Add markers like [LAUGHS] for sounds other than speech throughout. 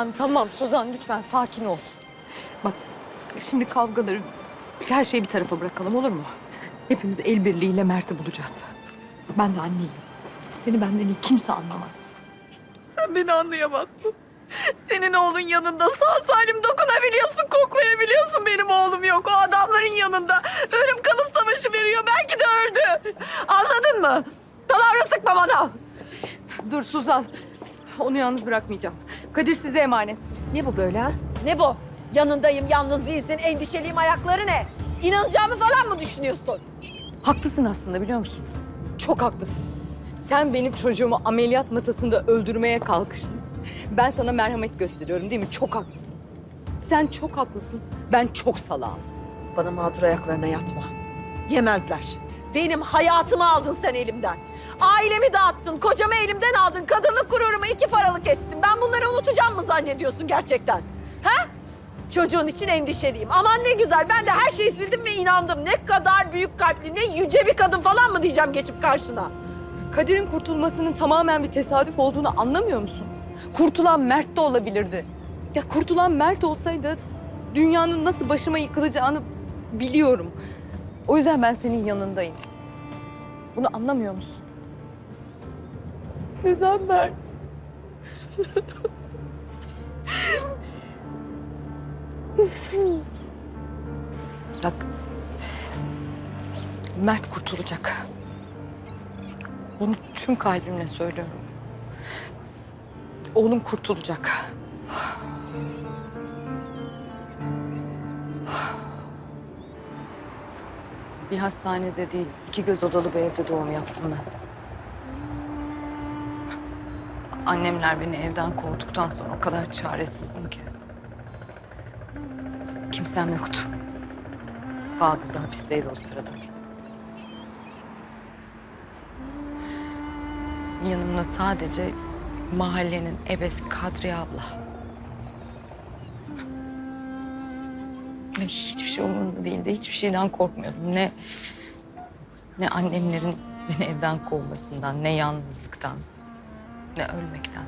Suzan tamam Suzan lütfen sakin ol. Bak şimdi kavgaları her şeyi bir tarafa bırakalım olur mu? Hepimiz el birliğiyle Mert'i bulacağız. Ben de anneyim. Seni benden iyi kimse anlamaz. Sen beni anlayamazsın. Senin oğlun yanında sağ salim dokunabiliyorsun, koklayabiliyorsun. Benim oğlum yok. O adamların yanında. Ölüm kalım savaşı veriyor. Belki de öldü. Anladın mı? Palavra sıkma bana. Dur Suzan. Onu yalnız bırakmayacağım. Kadir size emanet. Ne bu böyle ha? Ne bu? Yanındayım, yalnız değilsin, endişeliyim ayakları ne? İnanacağımı falan mı düşünüyorsun? Haklısın aslında biliyor musun? Çok haklısın. Sen benim çocuğumu ameliyat masasında öldürmeye kalkıştın. Ben sana merhamet gösteriyorum değil mi? Çok haklısın. Sen çok haklısın. Ben çok salağım. Bana mağdur ayaklarına yatma. Yemezler. Benim hayatımı aldın sen elimden. Ailemi dağıttın, kocamı elimden aldın, kadınlık gururumu mı zannediyorsun gerçekten? Ha? Çocuğun için endişeliyim. Aman ne güzel, ben de her şeyi sildim ve inandım. Ne kadar büyük kalpli, ne yüce bir kadın falan mı diyeceğim geçip karşına? Kadir'in kurtulmasının tamamen bir tesadüf olduğunu anlamıyor musun? Kurtulan Mert de olabilirdi. Ya kurtulan Mert olsaydı dünyanın nasıl başıma yıkılacağını biliyorum. O yüzden ben senin yanındayım. Bunu anlamıyor musun? Neden Mert? Mert kurtulacak. Bunu tüm kalbimle söylüyorum. Oğlum kurtulacak. Bir hastanede değil, iki göz odalı bir evde doğum yaptım ben. Annemler beni evden kovduktan sonra o kadar çaresizdim ki. Kimsem yoktu. Fadıl da hapisteydi o sırada. Yanımda sadece mahallenin ebesi Kadriye abla. Ve hiçbir şey umurumda değildi. Hiçbir şeyden korkmuyordum. Ne ne annemlerin beni evden kovmasından, ne yalnızlıktan, ne ölmekten.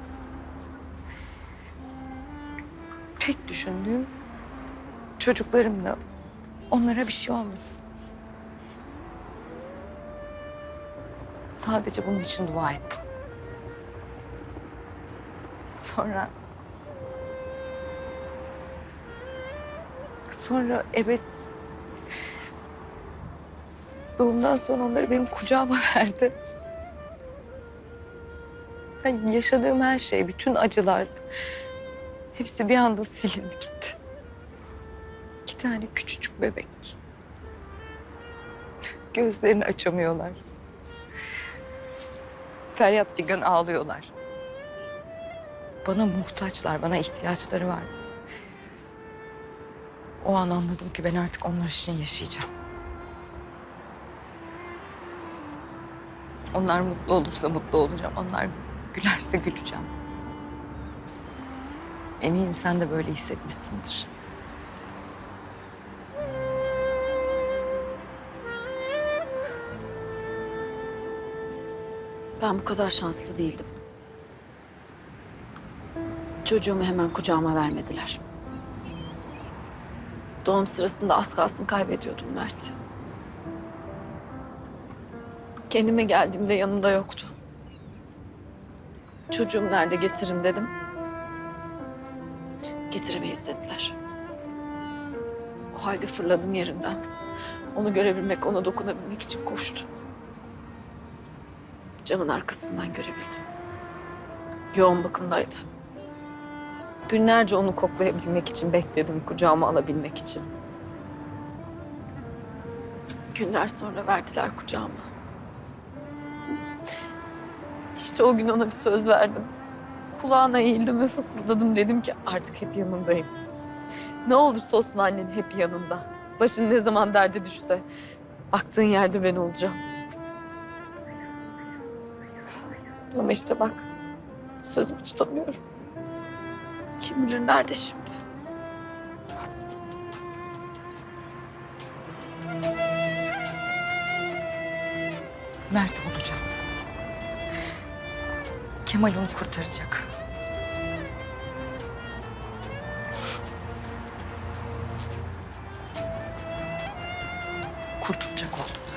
Tek düşündüğüm çocuklarım da onlara bir şey olmasın. Sadece bunun için dua ettim. Sonra... Sonra evet... Doğumdan sonra onları benim kucağıma [LAUGHS] verdi. Ben yaşadığım her şey, bütün acılar... Hepsi bir anda silindi gitti. İki tane küçücük bebek. Gözlerini açamıyorlar. Feryat figan ağlıyorlar. Bana muhtaçlar, bana ihtiyaçları var. O an anladım ki ben artık onlar için yaşayacağım. Onlar mutlu olursa mutlu olacağım. Onlar gülerse güleceğim. Eminim sen de böyle hissetmişsindir. Ben bu kadar şanslı değildim. Çocuğumu hemen kucağıma vermediler. Doğum sırasında az kalsın kaybediyordum Mert'i. Kendime geldiğimde yanımda yoktu. Çocuğum nerede getirin dedim. Getiremeyiz dediler. O halde fırladım yerinden. Onu görebilmek, ona dokunabilmek için koştum. Camın arkasından görebildim. Yoğun bakımdaydı. Günlerce onu koklayabilmek için bekledim, kucağıma alabilmek için. Günler sonra verdiler kucağıma. İşte o gün ona bir söz verdim. Kulağına eğildim ve fısıldadım. Dedim ki artık hep yanındayım. Ne olursa olsun annen hep yanında. Başın ne zaman derde düşse baktığın yerde ben olacağım. Ama işte bak sözümü tutamıyorum. Kim bilir nerede şimdi? Mert'i bulacağız. Kemal onu kurtaracak. Kurtulacak oldum.